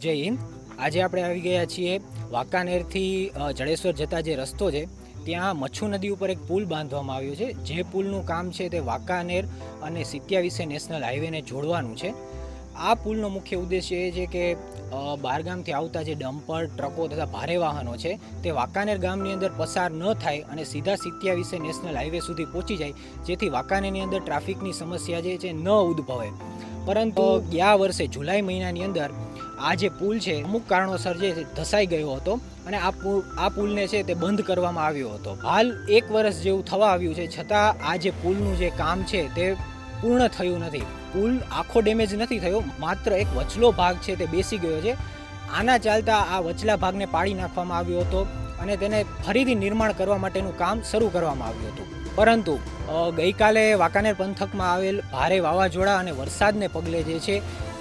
જય હિન્દ. આજે આપણે આવી ગયા છીએ વાંકાનેરથી જડેશ્વર જતા જે રસ્તો છે ત્યાં મચ્છુ નદી ઉપર એક પુલ બાંધવામાં આવ્યો છે. જે પુલનું કામ છે તે વાંકાનેર અને સિત્યાવીસે નેશનલ હાઈવેને જોડવાનું છે. આ પુલનો મુખ્ય ઉદ્દેશ્ય એ છે કે બહારગામથી આવતા જે ડમ્પર ટ્રકો તથા ભારે વાહનો છે તે વાંકાનેર ગામની અંદર પસાર ન થાય અને સીધા સિત્યાવીસે નેશનલ હાઈવે સુધી પહોંચી જાય જેથી વાંકાનેરની અંદર ટ્રાફિકની સમસ્યા જે છે ન ઉદ્ભવે. પરંતુ ગયા વર્ષે જુલાઈ મહિનાની અંદર આ જે પુલ છે, અમુક કારણોસર જે ધસાઈ ગયો હતો અને આ પુલ, આ પુલને છે તે બંધ કરવામાં આવ્યો હતો. હાલ એક વર્ષ જેવું થવા આવ્યું છે, છતાં આ જે પુલનું જે કામ છે તે પૂર્ણ થયું નથી. પુલ આખો ડેમેજ નથી થયો, માત્ર એક વચલો ભાગ છે તે બેસી ગયો છે. આના ચાલતા આ વચલા ભાગને પાડી નાખવામાં આવ્યો હતો. અને તેને ફરીથી નિર્માણ કરવા માટેનું કામ શરૂ કરવામાં આવ્યું હતું. પરંતુ ગઈકાલે વાંકાનેર પંથકમાં આવેલ ભારે વાવાઝોડા અને વરસાદને પગલે જે છે,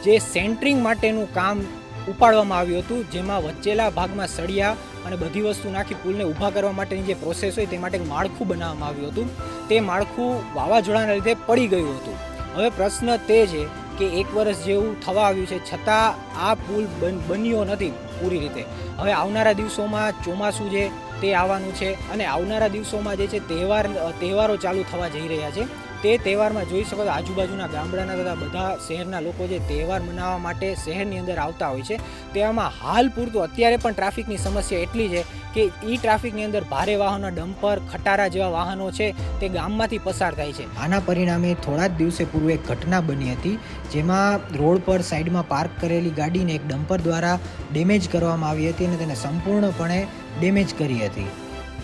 જે સેન્ટરિંગ માટેનું કામ ઉપાડવામાં આવ્યું હતું, જેમાં વચ્ચેલા ભાગમાં સળિયા અને બધી વસ્તુ નાખી પુલને ઊભા કરવા માટેની જે પ્રોસેસ હોય તે માટે માળખું બનાવવામાં આવ્યું હતું. તે માળખું વાવાઝોડાના લીધે પડી ગયું હતું. હવે પ્રશ્ન તે છે કે એક વર્ષ જેવું થવા આવ્યું છે, છતાં આ પુલ બન્યો નથી પૂરી રીતે. હવે આવનારા દિવસોમાં ચોમાસું છે તે આવવાનું છે અને આવનારા દિવસોમાં જે છે, તહેવાર તહેવારો ચાલુ થવા જઈ રહ્યા છે. તે તહેવારમાં જોઈ શકો તો આજુબાજુના ગામડાના તથા બધા શહેરના લોકો જે તહેવાર મનાવવા માટે શહેરની અંદર આવતા હોય છે તેવામાં હાલ પૂરતું અત્યારે પણ ટ્રાફિકની સમસ્યા એટલી છે કે એ ટ્રાફિકની અંદર ભારે વાહનો ડમ્પર ખટારા જેવા વાહનો છે તે ગામમાંથી પસાર થાય છે. આના પરિણામે થોડા જ દિવસે પૂર્વે એક ઘટના બની હતી જેમાં રોડ પર સાઈડમાં પાર્ક કરેલી ગાડીને એક ડમ્પર દ્વારા ડેમેજ કરવામાં આવી હતી અને તેને સંપૂર્ણપણે ડેમેજ કરી હતી.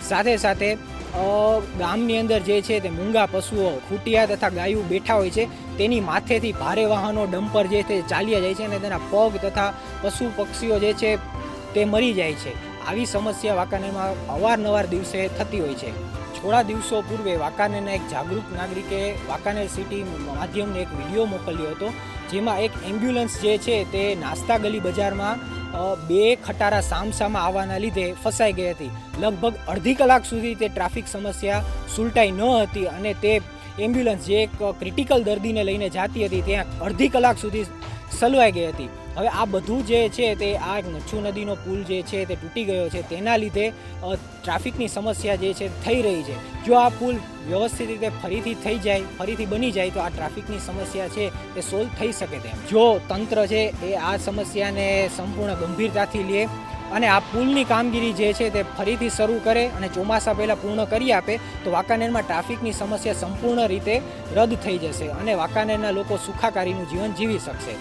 સાથે સાથે ગામની અંદર જે છે તે મૂંગા પશુઓ, ખૂટિયા તથા ગાયું બેઠા હોય છે, તેની માથેથી ભારે વાહનો, ડમ્પર જે છે ચાલ્યા જાય છે અને તેના પગ તથા પશુ પક્ષીઓ જે છે તે મરી જાય છે. આવી સમસ્યા વાંકાનેરમાં અવારનવાર દિવસે થતી હોય છે. થોડા દિવસો પૂર્વે વાંકાનેરના એક જાગૃત નાગરિકે વાંકાનેર સિટી માધ્યમને એક વીડિયો મોકલ્યો હતો, જેમાં એક એમ્બ્યુલન્સ જે છે તે નાસ્તા ગલી બજારમાં બે ખટારા સામસામા આવવાના લીધે ફસાઈ ગઈ હતી. લગભગ અડધી કલાક સુધી તે ટ્રાફિક સમસ્યા સુલટાઈ ન હતી અને તે એમ્બ્યુલન્સ જે એક ક્રિટિકલ દર્દીને લઈને જાતી હતી, ત્યાં અડધી કલાક સુધી સલવાઈ ગઈ હતી. હવે આ બધું જે છે તે આ મચ્છુ નદીનો પુલ જે છે તે તૂટી ગયો છે. તેના લીધે ટ્રાફિકની સમસ્યા જે છે થઈ રહી છે. જો આ પુલ વ્યવસ્થિત રીતે ફરીથી થઈ જાય, ફરીથી બની જાય, તો આ ટ્રાફિકની સમસ્યા છે તે સોલ્વ થઈ શકે તેમ. જો તંત્ર છે એ આ સમસ્યાને સંપૂર્ણ ગંભીરતાથી લે અને આ પુલની કામગીરી જે છે તે ફરીથી શરૂ કરે અને ચોમાસા પહેલાં પૂર્ણ કરી આપે, તો વાંકાનેરમાં ટ્રાફિકની સમસ્યા સંપૂર્ણ રીતે રદ થઈ જશે અને વાંકાનેરના લોકો સુખાકારીનું જીવન જીવી શકશે.